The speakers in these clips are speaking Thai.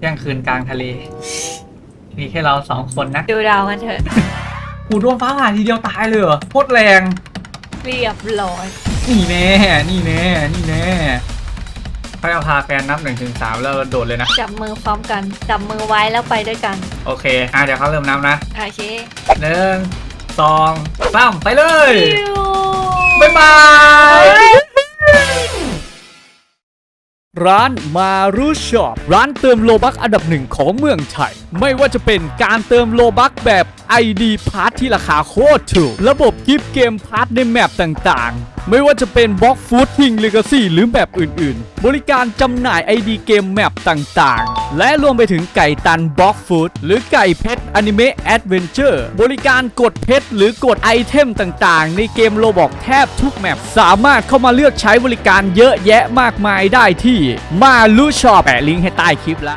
เที่ยงคืนกลางทะเล มีแค่เราสองคนนะดูดาวกันเถอะ กูโดนฟ้าผ่าทีเดียวตายเลยเหรอโคตรแรง เรียบร้อย นี่แน่ นี่แน่ นี่แน่ค่อยเอาพาแฟนนับหนึ่งถึงสามแล้วโดดเลยนะ จับมือพร้อมกัน จับมือไว้แล้วไปด้วยกัน โอเค อะเดี๋ยวเขาเริ่มนับนะโอเคหนึ่งสองสามไปเลยฟิวบ๊ายบาย ร้านมารูช็อปร้านเติมโลบักอันดับหนึ่งของเมืองไทย ไม่ว่าจะเป็นการเติมโลบักแบบ ID พาร์ทที่ราคาโคตรถูก ระบบกิฟต์เกมพาร์ทในแมปต่างๆ ไม่ว่าจะเป็นบล็อกฟูดทิงเลกาซี่หรือแบบอื่นๆ บริการจำหน่าย ID เกมแมปต่างๆ และรวมไปถึงไก่ตันบล็อกฟูดหรือไก่เพชรอนิเมะแอดเวนเจอร์บริการกดเพชรหรือกดไอเทมต่างๆ ในเกมโลบอกแทบทุกแมปสามารถเข้ามาเลือกใช้บริการเยอะแยะมากมายได้ที่มาลูชอปแปะลิงก์ให้ใต้คลิปละ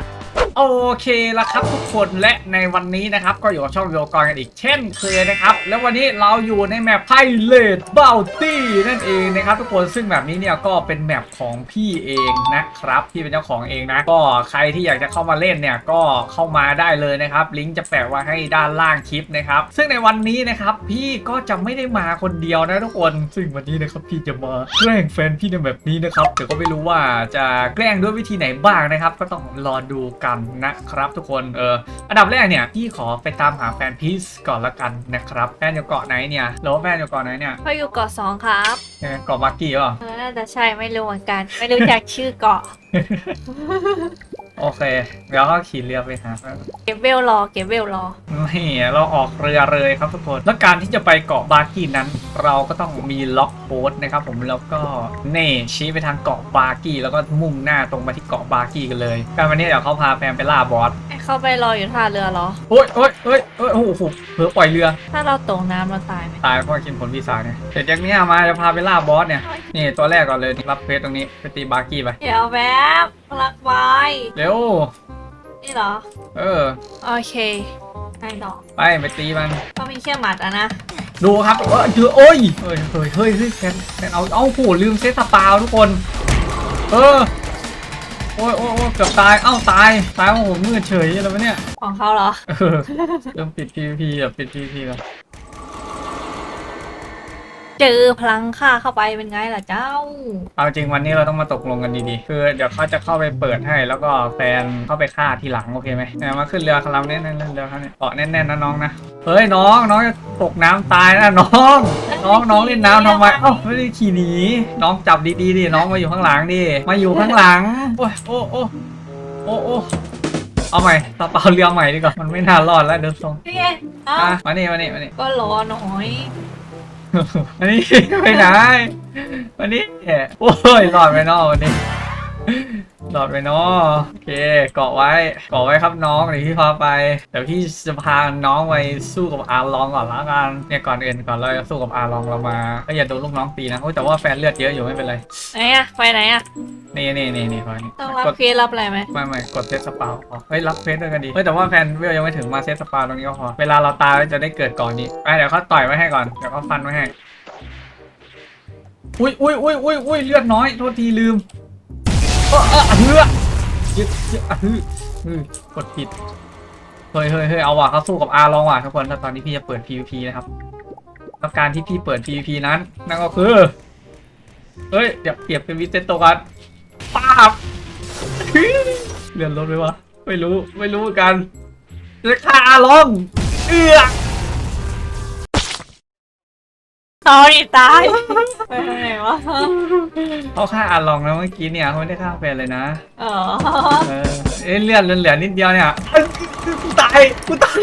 โอเคแล้วครับทุกคนและในวันนี้นะครับ ก็อยู่กับช่องวิวกรกันอีกเช่นเคยนะครับ แล้ววันนี้เราอยู่ในแมปไพเลตบลตี้นั่นเองนะครับทุกคนซึ่งแบบนี้เนี่ยก็เป็นแมปของพี่เองนะครับพี่เป็นเจ้าของเองนะ ก็ใครที่อยากจะเข้ามาเล่นเนี่ยก็เข้ามาได้เลยนะครับ ลิงก์จะแปะไว้ให้ด้านล่างคลิปนะครับ ซึ่งในวันนี้นะครับพี่ก็จะไม่ได้มาคนเดียวนะทุกคน ซึ่งวันนี้นะครับพี่จะมาแกล้งแฟนพี่ในแบบนี้นะครับแต่ก็ไม่รู้ว่าจะแกล้งด้วยวิธีไหนบ้างนะครับ ก็ต้องรอดูกันนะครับทุกคนเอออันดับแรกเนี่ยพี่ขอไปตามหาแฟนพีซก่อนละกันนะครับแฟนอยู่เกาะไหนเนี่ยหรือว่าแฟนอยู่เกาะไหนเนี่ยเขาอยู่เกาะสองครับเอ๊ะเกาะบักกี้เปล่ะเออน่าจะใช่ไม่รู้เหมือนกัน ไม่รู้จักชื่อเกาะ โอเค เดี๋ยวเขาขี่เรือไปหาแฟนเก็บเวลรอเก็บเวลรอนี่เราออกเรือเลยครับทุกคน แล้วการที่จะไปเกาะบาร์กี้นั้น เราก็ต้องมีล็อกโพสต์นะครับผมแล้วก็เน่ชี้ไปทางเกาะบาร์กี้แล้วก็มุ่งหน้าตรงมาที่เกาะบาร์กี้กันเลยการวันนี้เดี๋ยวเขาพาแฟนไปล่าบอสให้ เข้าไปรออยู่ท่าเรือเหรอ โอ้ยโอ้ยโอ้ยโอ้ยโอ้โหเผลอปล่อยเรือ ถ้าเราตกน้ำเราตายไหมตายเพราะกินผลวิสาเนี่ยเสร็จจากเนี้ยมาจะพาไปล่าบอสเนี่ย นี่ตัวแรกก่อนเลยรับเพจตรงนี้ไปตีบาร์กี้ไปเดี๋ยวแป๊บรักไว้เร็ว นี่เหรอ เออ โอเคไปต่อไปไปตีมัน ก็มีแค่หมัดอะนะ ดูครับเออเจอโอ้ยเฮ้ยเฮ้ยเฮ้ยเฮ้ยแฟนแฟนเอา เอาโหลืมเซตสปาวทุกคน เออ โอ้ยโอ้ยโอ้ยเกือบตาย เอ้าตาย ตายโอ้โหมืดเฉยอะไรวะเนี่ย ของเขาเหรอ เออเริ่มปิด PVP แบบปิด PVP แล้ว เจอพลังค่าเข้าไปเป็นไงล่ะเจ้า เอาจริงวันนี้เราต้องมาตกลงกันดีๆ คือเดี๋ยวเขาจะเข้าไปเปิดให้ แล้วก็แฟนเข้าไปฆ่าทีหลังโอเคไหมเนี่ยมาขึ้นเรือคลำแน่นๆเรือเขาเนี่ยเกาะแน่นๆนะน้องนะ เฮ้ยน้องน้องจะตกน้ำตายนะน้อง น้องน้องเล่นน้ำทำไมเอ้าไม่ได้ขี่หนี น้องจับดีๆดิน้องมาอยู่ข้างหลังดิ มาอยู่ข้างหลัง โอ้ยโอ้โอ้โอ้โอ้เอาใหม่ตาเปล่าเรือใหม่ดีกว่า มันไม่น่ารอดแล้วเดินทรงนี่ไงเอ้าอะมานี่มานี่มานี่ก็รอหน่อย อันนี้ไปไหนวันนี้โอ้ยหลอดไปนอกวันนี้ หลอดไปนอกโอเคเกาะไว้เกาะไว้ครับน้องเดี๋ยวพี่พาไปเดี๋ยวพี่จะพาน้องไปสู้กับอาร์ลองก่อนละกันเนี่ยก่อนอื่นก่อนเราจะสู้กับอาร์ลองเรามาก็อย่าโดนลูกน้องตีนะโอ้ยแต่ว่าแฟนเลือดเยอะอยู่ไม่เป็นไรไหนอะไปไหนอะนี่นี่นี่นี่พอนี่ต้องรับกดเคสรับอะไรไหมไม่ไม่กดเซตสปาวพอเฮ้ยรับเฟสด้วยกันดีเฮ้ยแต่ว่าแฟนเวลยังไม่ถึงมาเซตสปาวตรงนี้ก็พอเวลาเราตายจะได้เกิดก่อนนี้ไปเดี๋ยวเขาต่อยไว้ให้ก่อนเดี๋ยวเขาฟันไว้ให้อุ้ยอุ้ยอุ้ยอุ้ยอุ้ยเลือดน้อยโทษทีลืม เออเออเฮือยึดยึดอะฮือฮือกดผิด เฮ้ยเฮ้ยเฮ้ยเอาว่ะเขาสู้กับอาลองว่ะทุกคนแล้วตอนนี้พี่จะเปิด PVP นะครับแล้วการที่พี่เปิด PVP นั้น นั่นก็คือ เฮ้ย เดี๋ยวเปรียบเป็นวิเซตโตกันป้าบเลื่อนรถไหมวะ ไม่รู้ ไม่รู้เหมือนกันจะฆ่าอาลอง เอือ ตอรี่ตายไปทางไหนวะเขาฆ่าอาลองแล้วเมื่อกี้เนี่ยเขาไม่ได้ฆ่าแฟนเลยนะเออเออเอ้ยเลือดเหลือๆนิดเดียวเนี่ยเอ้ยกูตายกูตาย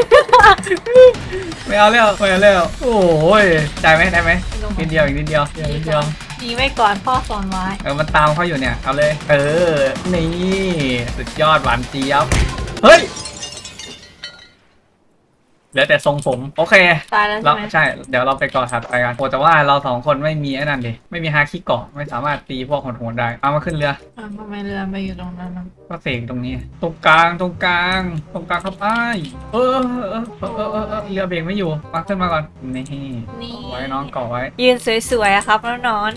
ไม่เอาแล้วไม่เอาแล้วโอ้ยได้ไหมได้ไหมนิดเดียวอีกนิดเดียวเดียวนิดเดียวหนีไว้ก่อนพ่อสอนไว้เออมันตามเขาอยู่เนี่ยเอาเลย เออนี่สุดยอดหวานเจี๊ยบเฮ้ย เหลือแต่ทรงผม โอเคตายแล้วเราใช่ไหมใช่ เดี๋ยวเราไปเกาะถัดไปกันโอ้แต่ว่าเราสองคนไม่มีไอ้นั่นดิไม่มีฮาคิเกาะไม่สามารถตีพวกโหดๆได้เอามาขึ้นเรือ อ้าวทำไมเรือไปอยู่ตรงนั้นน่ะก็เสกตรงนี้ ตรงกลางตรงกลาง ตรงกลางครับไอ้ายเออเออเออเออเออเออเออเรือเบรกไม่อยู่มาขึ้นมาก่อนนี่นี่เกาะไว้น้องเกาะไว้ ยืนสวยๆอะครับน้องนอน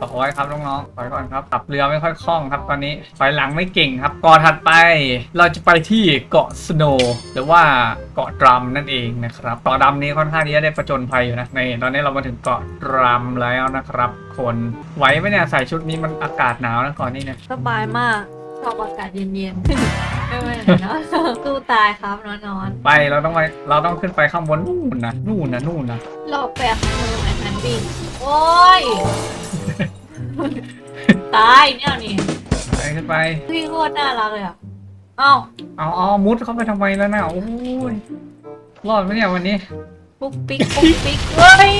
ต่อไว้ครับน้องๆถอยก่อนครับขับเรือไม่ค่อยคล่องครับตอนนี้ถอยหลังไม่เก่งครับเกาะถัดไป เราจะไปที่เกาะสโนว์หรือว่าเกาะดรัมนั่นเองนะครับเกาะดำนี้ค่อนข้างที่จะได้ประจนภัยอยู่นะในตอนนี้เรามาถึงเกาะดรัมแล้วนะครับ คนไหวไหมเนี่ยใส่ชุดนี้มันอากาศหนาวนะก่อนนี้เนี่ยสบายมากชอบอากาศเย็นๆ ไม่ไหวเนาะสู้ตายครับนอนนอนไปเราต้องไปเราต้องขึ้นไปข้างบนนู่นนะนู่นนะนู่นนะๆรอบแปดมือไหนทันบินโอ้ย ตายเนี่ยนี่ไปขึ้นไป พี่โคตรน่ารักเลยอะเอ้าเอาเอามุดเข้าไปทำไมแล้วนะโอ้ยรอดไหมเนี่ยวันนี้ ปุ๊กปิ๊กปุ๊กปิ๊กเฮ้ย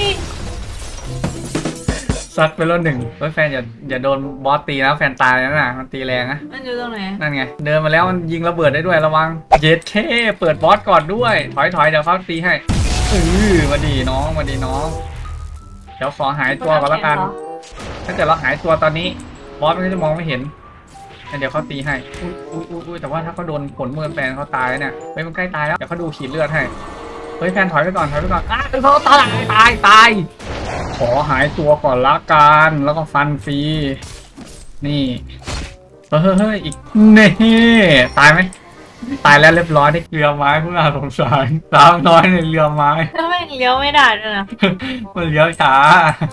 ซัดไปแล้วหนึ่งเฮ้ยแฟนอย่าอย่าโดนบอสตีนะแฟนตายแล้วนะมันตีแรงนะมันอยู่ตรงไหนนั่นไง เดินมาแล้วมันยิงระเบิดได้ด้วยระวังเย็ดเท่เปิดบอสก่อนด้วย ถอยถอยเดี๋ยวเขาตีให้เออมาดีน้องมาดีน้อง เดี๋ยวขอหายตัวก่อนละกัน ถ้าเกิดเราหายตัวตอนนี้บอสมันก็จะมองไม่เห็นเดี๋ยวเขาตีให้อุ้ยอุ้ยอุ้ยแต่ว่าถ้าเขาโดนผลมือแฟนเขาตายเนี่ยเฮ้ยมันใกล้ตายแล้ว เดี๋ยวเขาดูขีดเลือดให้ เฮ้ยแฟนถอยไปก่อนถอยไปก่อนอ้าวเขาตายตายตาย ขอหายตัวก่อนละกัน แล้วก็ฟันฟรี นี่ เฮ้ยเฮ้ยอีก นี่ ตายไหม ตายแล้วเรียบร้อยได้เรือไม้ผู้น่าสงสารสาวน้อยในเรือไม้ทำไมเลี้ยวไม่ได้ด้วยนะมันเลี้ยวช้า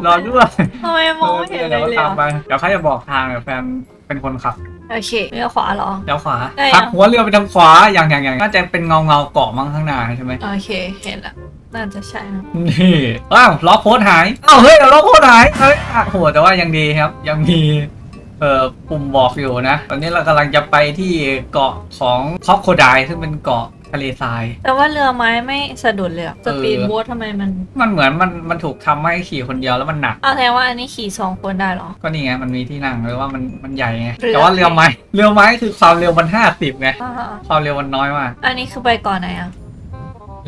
รอด้วยทำไมมองไม่เห็นเลยดี๋วเลยตามไปอะเดี๋ยวเขาจะบอกทางเดี๋ยวแฟนเป็นคนขับโอเคเลี้ยวขวาเหรอเดี๋ยวขวาได้อะขับหัวเรือไปทางขวาอย่างอย่างอย่างน่าจะเป็นเงาเงาๆเกาะมั้งข้างหน้าใช่ไหมโอเคเห็นละน่าจะใช่นะนี่อ้าวล็อกโค้ดหายอ้าวเฮ้ยเดี๋ยวล็อกโค้ดหายเฮ้ยอะโหแต่ว่ายังดีครับ ยังมี เอ่อปุ่มบอกอยู่นะ ตอนนี้เรากำลังจะไปที่เกาะของคอกโคไดซึ่งเป็นเกาะทะเลทราย แต่ว่าเรือไม้ไม่สะดุดเลยอะสปีดโบ๊ททำไมมันมันเหมือนมันมันถูกทำให้ขี่คนเดียวแล้วมันหนัก เอาแสดงว่าอันนี้ขี่สองคนได้เหรอ ก็นี่ไงมันมีที่นั่งหรือว่ามันมันใหญ่ไงเรือ แต่ว่าเรือไม้เรือไม้คือความเร็วมันห้าสิบไงอ่าความเร็วมันน้อยมากอันนี้คือไปก่อนไหนอะ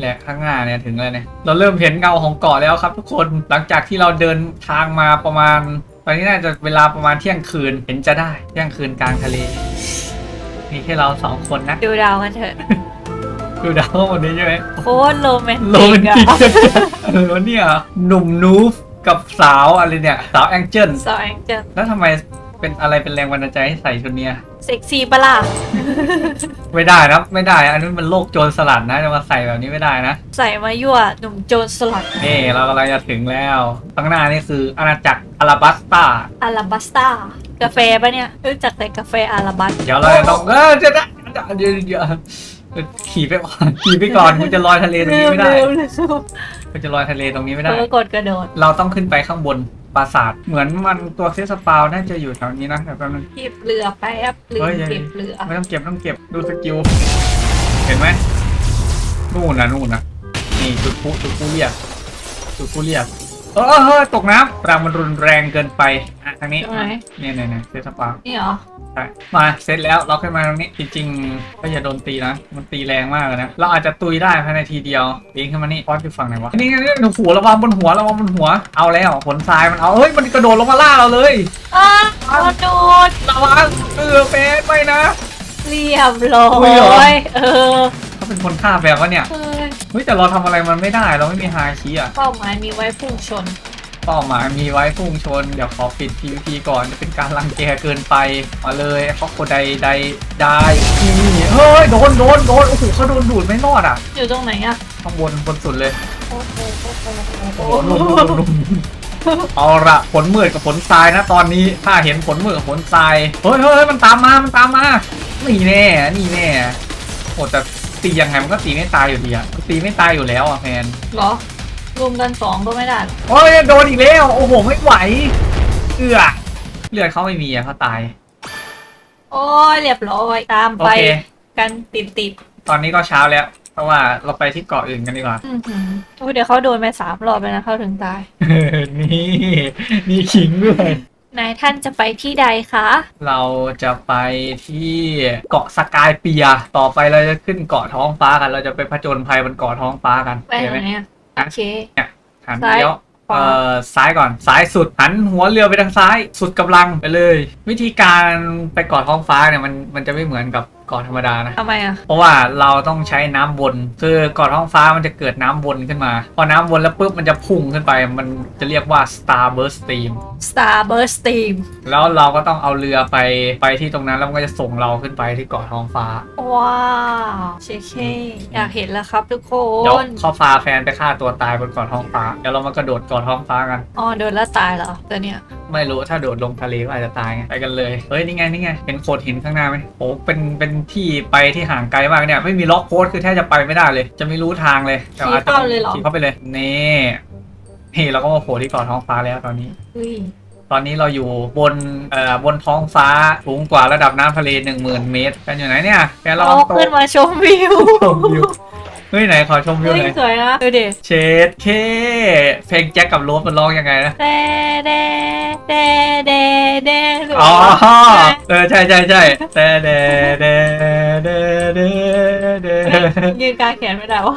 แหละข้างหน้าเนี่ยถึงเลยเนี่ยเราเริ่มเห็นเงาของเกาะแล้วครับทุกคนหลังจากที่เราเดินทางมาประมาณ ตอนนี้น่าจะเวลาประมาณเที่ยงคืนเห็นจะได้เที่ยงคืนกลางทะเล มีแค่เราสองคนนะ ดูดาวกันเถอะ ดูดาววันนี้ใช่ไหมโคตรโรแมนโรติแมกนอะติกเออเนี่ยหนุ่มนูฟกับสาวอะไรเนี่ย สาวแองเจิลสาวแองเจิลแล้วทำไม เป็นอะไรเป็นแรงบันดาลใจให้ใส่ชุดเนี้ยเซ็กซี่ปะล่ะ ไม่ได้นะไม่ได้อันนี้มันโลกโจรสลัดนะจะมาใส่แบบนี้ไม่ได้นะใส่มายั่วหนุ่มโจรสลัดนี่เรากำลังจะถึงแล้วข้างหน้านี่คืออาณาจักรอาราบัสตาอาราบัสตากาแฟปะเนี่ยรู้จักแต่กาแฟอาราบัสเดี๋ยวเราจะต้องเออจะได้เดี๋ยวเดี๋ยวขี่ไปก่อนขี่ไปก่อนคุณจะลอยทะเลตรงนี้ไม่ได้เร็วๆเร็วคุณจะลอยทะเลตรงนี้ไม่ๆได้เออกดกระโดดเราต้องขึ้นไปข้างบน ปราสาทเหมือนมันตัวเซสปาวน่าจะอยู่แถวนี้นะแต่แป๊บนึง เก็บเรือแป๊บลืเฮ้มยเก็บเรือไม่ต้องเก็บต้องเก็บดูสกิล เห็นไหมนู่นนะนู่นนะนี่จุดพุจุดพุเรียกจุดพุเรียก เออเฮ้ยตกน้ำแรงมันรุนแรงเกินไปอะทางนี้ตรงไหน เนี่ยเนี่ยเนี่ยเซสปาวนี่เหรอ ใช่มาเสร็จแล้วเราขึ้นมาตรงนี้จริงๆก็อย่าโดนตีนะ มันตีแรงมากเลยนะ เราอาจจะตุยได้ภายในทีเดียวปีนขึ้นมานี่พอดอยู่ฝั่งไหนวะนี่ไงนี่หัวระวังบนหัวระวังบนหัวเอาแล้วผลทรายมันเอาเฮ้ยมันกระโดดลงมาล่าเราเลยอ้าวกระโดดระวังเออเฟสไปนะ เรียบร้ออุ้ยเหรอ ย เออ เขาเป็นคนฆ่าแบบวะเนี่ยเฮ้ยเฮ้ยแต่เราทำอะไรมันไม่ได้เราไม่มีฮาคีอะเป้าหมายมีไว้พุ่งชน เป้าหมายมีไว้พุ่งชน เดี๋ยวขอปิด PVP ก่อนจะเป็นการรังแกเกินไปมาเลยครอบครัวใดใดได้นี่เฮ้ยโดนโดนโดนโอ้โหเขาโดนดูดไม่รอดอะอยู่ตรงไหนอะข้างบนบนสุดเลยโอ้โหโอ้โหโอ้โหนุ่มนุ่มนุ่มเอาละผลมืดกับผลทรายนะตอนนี้ถ้าเห็นผลมืดกับผลทรายเฮ้ยเฮ้ยมันตามมามันตามมานี่แน่นี่แน่โอ้แต่ ตียังไงมันก็ตีไม่ตายอยู่ดีอะมันตีไม่ตายอยู่แล้วอะแฟนเหรอ รวมกันสองก็ไม่ได้หรอโอ้ยโดนอีกแล้ว โอ้โหไม่ไหว เอือเลือดเขาไม่มีอะเขาตาย โอ้ยเรียบร้อยตามโอไปเค กันติดติดตอนนี้ก็เช้าแล้ว เพราะว่าเราไปที่เกาะอื่นกันดีกว่า ๆ อื้อหือโอ้ยเดี๋ยวเขาโดนไปสามรอบเลยนะเขาถึงตาย นี่นี่ขิงด้วย นายท่านจะไปที่ใดคะ เราจะไปที่เกาะสกายเปียร์ต่อไปเราจะขึ้นเกาะท้องฟ้ากัน เราจะไปผจญภัยบนเกาะท้องฟ้ากันไปเห็นไหไหมนอะโอเคหันซ้ายเลี้ยวขวาเอ่อซ้ายก่อนซ้ายสุดหันหัวเรือไปทางซ้าย สุดกำลังไปเลย วิธีการไปเกาะท้องฟ้าเนี่ยมันมันจะไม่เหมือนกับ เกาะธรรมดานะ ทำไมอะ เพราะว่าเราต้องใช้น้ำวนคือเกาะท้องฟ้ามันจะเกิดน้ำวนขึ้นมา พอน้ำวนแล้วปุ๊บมันจะพุ่งขึ้นไป มันจะเรียกว่า Starburst Stream Starburst Steam แล้วเราก็ต้องเอาเรือไปไปที่ตรงนั้นแล้วมันก็จะส่งเราขึ้นไปที่เกาะท้องฟ้า ว้าวเชเคอยากเห็นแล้วครับทุกคเดี๋ยวนเขาพาแฟนไปฆ่าตัวตายบนเกาะท้องฟ้า เดี๋ยวเรามากระโดดเกาะท้องฟ้ากัน อ๋อโดนแล้วตายเหรอแต่เนี่ย ไม่รู้ถ้าโดดลงทะเลก็อาจจะตายไงไปกันเลยเฮ้ยนี่ไงนี่ไงเห็นโขดหินข้างหน้าไหมโอ้เป็นเป็นที่ไปที่ห่างไกลมากเนี่ยไม่มีล็อกโค้ดคือแทบจะไปไม่ได้เลย จะไม่รู้ทางเลยแต่อจจะขี่เข้าเลยเหรอขี่เข้าไปเลยนี่นี่เราก็มาโผล่ที่เกาะท้องฟ้าแล้วตอนนี้เฮ้ยตอนนี้เราอยู่บนเอ่อบนท้องฟ้าสูงกว่าระดับน้ำทะเล 1 0,000 เมตรกันอยู่ไหนเนี่ยแกลเราองตกขึ้นมาชมวิว ชมวิว เฮ้ยไหนขอชมวิวเฮ้ยหน่อยสวยนะดูดิเชดเคเพลงแจ็คกับโรสมันร้องยังไงนะเดเดเดเดเดสวยอ๋อใช่ไหมเออใช่ใช่ใช่แต่เดเดเดเดเดยืนกลางแขนไม่ได้วะ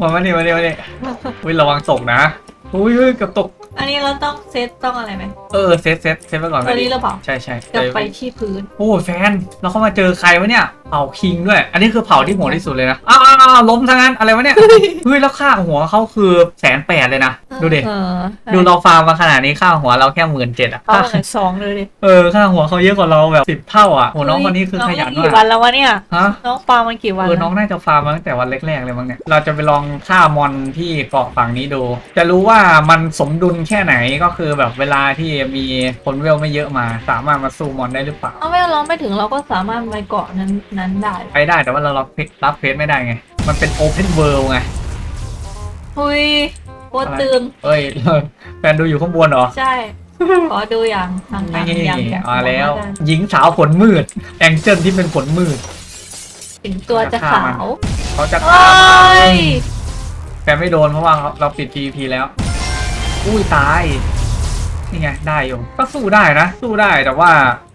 มามานี่มานี่มานี่วิระวังตกนะอุ้ยเฮ้ยเกับตก อันนี้เราต้องเซตต้องอะไรไหม เออเซตเซตเซตไปก่อนตัวนี้หรือเปล่า ใช่ใช่จะไปที่พื้น โอ้แฟน เราเข้ามาเจอใครวะเนี่ยเผาคิงด้วย อันนี้คือเผาที่โหดที่สุดเลยนะ อ้าวอ้าวอ้าวล้มซะงั้นอะไรวะเนี่ย เฮ้ยแล้วค่าหัวเขาคือแสนแปดเลยนะ ดูดิเออดูเราฟาร์มมาขนาดนี้ค่าหัวเราแค่หมื่นเจ็ดอะเอาเหมือนสองเลยดิเออค่าหัวเขาเยอะกว่าเราแบบสิบเท่าอะโหน้องคนนี้คือขยันงกี่มาวักนแล้ววะเนี่ยฮะน้องฟาร์มมันกี่วันเออแล้วน้องน่าจะฟาร์มมาตั้งแต่วันแรกๆเลยมั้งเนี่ยเราจะไปลองฆ่ามอนที่เกาะฝั่งนี้ดู จะรู้ว่ามันสมดุลแค่ไหนก็คือแบบเวลาที่มีคนเวลไม่เยอะมา สามารถมาสู้มอนได้หรือเปล่าเอาไม่เราไม่ถึงเราก็สามารถไปเกาะนั้นนั้นได้ไปได้แต่ว่าเรารับรับเฟสไม่ได้ไง มันเป็นโอเพนเวิลด์ไงหุย โคตรตึงเอ้ยแฟนดูอยู่ข้างบนเหรอ ใช่ ขอดูอย่างทางการนี่อย่างอย่างมาแล้วกันหญิงสาวผลมืด แองเจิลที่เป็นผลมืด ถึงตัวจะขาว เขาจะเอ้ฆ่ามันยแฟนไม่โดนเพราะว่าเราปิด PVP แล้ว อุ้ยตาย นี่ไงได้อยู่ก็สู้ได้นะ สู้ได้แต่ว่า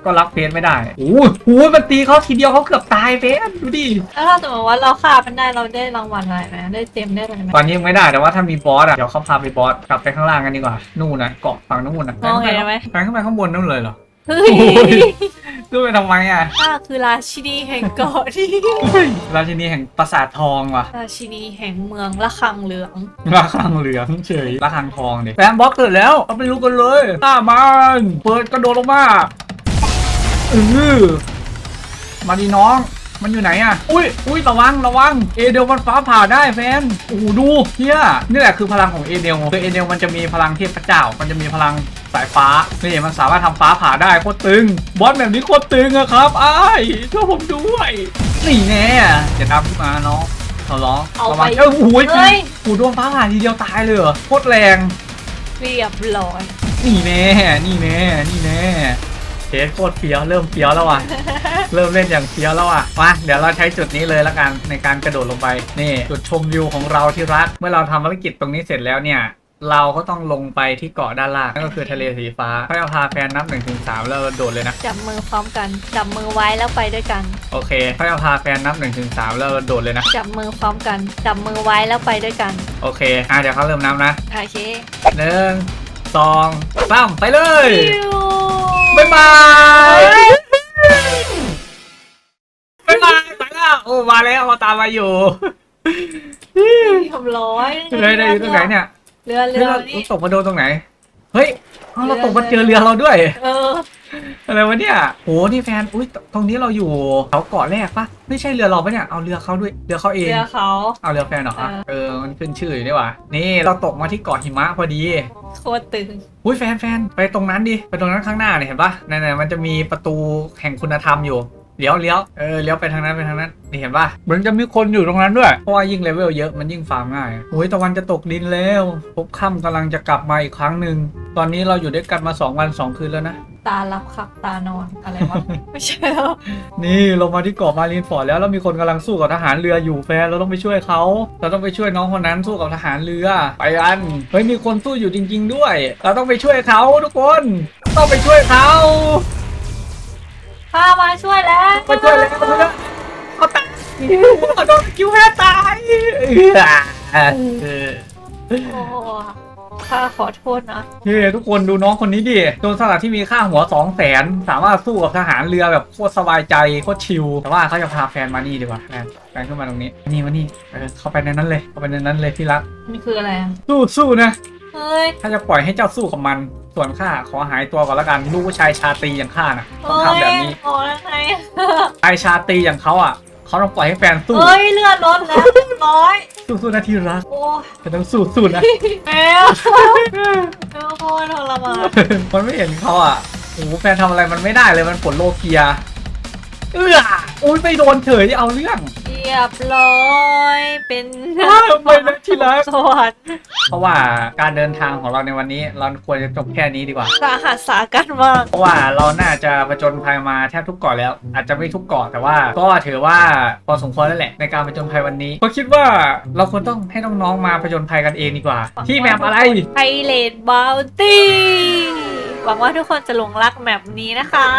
ก็รับเพนไม่ได้โอ้ยโอ้ยมันตีเขาทีเดียวเขาเกือบตายเพนดูดิแล้วถ้าสมมติว่าเราฆ่ามันได้เราได้รางวัลอะไรไหมได้เต็มได้อะไรไหมตอนนี้ยังไม่ได้แต่ว่าถ้ามีบอสอะเดี๋ยวเขาพาไปบอสกลับไปข้างล่างกันดีกว่านู่นนะเกาะฝั่งนู่นนะมองเห็นไหมแฟนขึ้นไปข้างบนนู่นเลยเหรอเฮ้ยโอ้ย ขึ้นไปทำไมอะข้าคือราชินีแห่งเกาะที่ราชินีแห่งปราสาททองว่ะ ราชินีแห่งเมืองละคังเหลือง ระฆังเหลืองเฉยระฆังทองดิแฟนบล็อกเกิดแล้วเอาไปรู้กันเลยหน้ามันเปิดกระโดดลงมาเออมาดีน้อง มันอยู่ไหนอะ อุ้ยอุ้ยระวังระวังเอเดลมันฟ้าผ่าได้แฟนโอ้โหดูเฮียนี่แหละคือพลังของเอเดลคือเอเดลมันจะมีพลังเทพเจ้า มันจะมีพลังสายฟ้านี่มันสามารถทำฟ้าผ่าได้โคตรตึง บอสแบบนี้โคตรตึงอะครับอ้ายช่วยผมด้วยนี่แน่จะนำขึ้นมาน้องเราร้องเอาไประวังเอ้ยโอ้โหเฮ้ยโอ้โหโดนฟ้าผ่าทีเดียวตายเลยเหรอโคตรแรงเรียบร้อยนี่แน่นี่แน่นี่แน่ เทสโคตรเฟี้ยวเริ่มเฟี้ยวแล้วว่ะ เริ่มเล่นอย่างเฟี้ยวแล้วอะมาเดี๋ยวเราใช้จุดนี้เลยละกันในการกระโดดลงไปนี่จุดชมวิวของเราที่รัก เมื่อเราทำภารกิจตรงนี้เสร็จแล้วเนี่ยเราก็ต้องลงไปที่เกาะด้านล่างนั่นก็คือทะเลสีฟ้าให้เอาพาแฟนนับหนึ่งถึงสามแล้วเราโดดเลยนะ จับมือพร้อมกัน จับมือไว้แล้วไปด้วยกัน โอเคให้เอาพาแฟนนับหนึ่งถึงสามแล้วเราโดดเลยนะ จับมือพร้อมกัน จับมือไว้แล้วไปด้วยกัน โอเค อะเดี๋ยวเขาเริ่มนับนะ โอเคหนึ่งสองสามไปเลยฟิว บ๊ายบายบ๊ายบายไปแล้วโอ้มาแล้วมาตามมาอยู่เรียบร้อยเลยได้อยู่ตรงไหนเนี่ยเรือเฮ้เรืยอเรานี่ตกมาโดนตรงไหน เฮ้ยเอาเราเรือตกมาเจอเรือเราด้วย เออ อะไรวะเนี่ยโหนี่แฟน อุ้ย ตรงนี้เราอยู่เขาเกาะแรกปะไม่ใช่เรือเราปะเนี่ย เอาเรือเขาด้วย เรือเขาเอง เรือเขาเอาเรือแฟนเหรอเออเออ มันขึ้นชื่ออยู่นี่หว่านี่เราตกมาที่เกาะหิมะพอดี โคตรตึง อุ้ยแฟนแฟนไปตรงนั้นดิ ไปตรงนั้นข้างหน้าเนี่ยเห็นปะนั่นๆมันจะมีประตูแห่งคุณธรรมอยู่ เลี้ยวเลี้ยวเออเลี้ยวไปทางนั้นไปทางนั้นนี่เห็นปะมันจะมีคนอยู่ตรงนั้นด้วยเพราะว่ายิ่งเลเวลเยอะมันยิ่งฟาร์มง่ายโอ้ยตะวันจะตกดินแล้วพบค่ำกำลังจะกลับมาอีกครั้งหนึ่งตอนนี้เราอยู่ด้วยกันมา 2 วัน 2 คืนแล้วนะ ตาลับขับตานอนอะไรวะ ไม่ใช่แล้วนี่เรามาที่เกาะมารีนฟอร์ดแล้วแล้วมีคนกำลังสู้กับทหารเรืออยู่แฟนเราต้องไปช่วยเขาเราต้องไปช่วยน้องคนนั้นสู้กับทหารเรือไปกันเฮ้ยมีคนสู้อยู่จริง ๆ ด้วย เราต้องไปช่วยเขาทุกคน ต้องไปช่วยเขา พามาช่วยแล้วไปช่วยแล้วเขาตายเขาโดนคิวแพ้ตายเออโอ้โหข้าขอโทษนะเฮ้ทุกคนดูน้องคนนี้ดิโดนสลัดที่มีค่าหัว2 0 0แสนสามารถสู้กับทหารเรือแบบโคตรสบายใจโคตรชิลแต่ว่าเขาจะพาแฟนมานี่ดีกว่าแฟนแฟนขึ้นมาตรงนี้นี่มานี่เออเข้าไปในนั้นเลยเข้าไปในนั้นเลยที่รักมันคืออะไรอะสู้สู้นะ เฮ้ย ถ้าจะปล่อยให้เจ้าสู้กับมัน ส่วนข้าขอหายตัวก่อนละกัน ลูกผู้ชายชาตรีอย่างข้านะต้องเฮ้ยทำแบบนี้โอ้แล้วไงชายชาตรีอย่างเขาอะ เขาต้องปล่อยให้แฟนสู้เฮ้ยเลือดลดแล้วเรียบร้อย สู้สู้นะที่รักโอ้ยจะต้องสู้สู้นะแมวแมวโคตรทรมานมันไม่เห็นเขาอะโอ้โหแฟนทำอะไรมันไม่ได้เลยมันผลโลเกีย เอื้ออุ้ยไม่โดนเฉยเอาเรื่องเรียบร้อยเป็นอ้าวไม่นะที่รัก สวรรค์เพราะว่าการเดินทางของเราในวันนี้ เราควรจะจบแค่นี้ดีกว่า สาหัสสากันมาก เพราะว่าเราน่าจะผจญภัยมาแทบทุกเกาะแล้ว อาจจะไม่ทุกเกาะแต่ว่า ก็ถือว่าพอสมควรแล้วแหละในการผจญภัยวันนี้ก็คิดว่าเราควรต้องให้น้องๆมาผจญภัยกันเองดีกว่า ที่แมปอะไรไพเรตบาวตี้หวังว่าทุกคนจะหลงรักแมปนี้นะคะ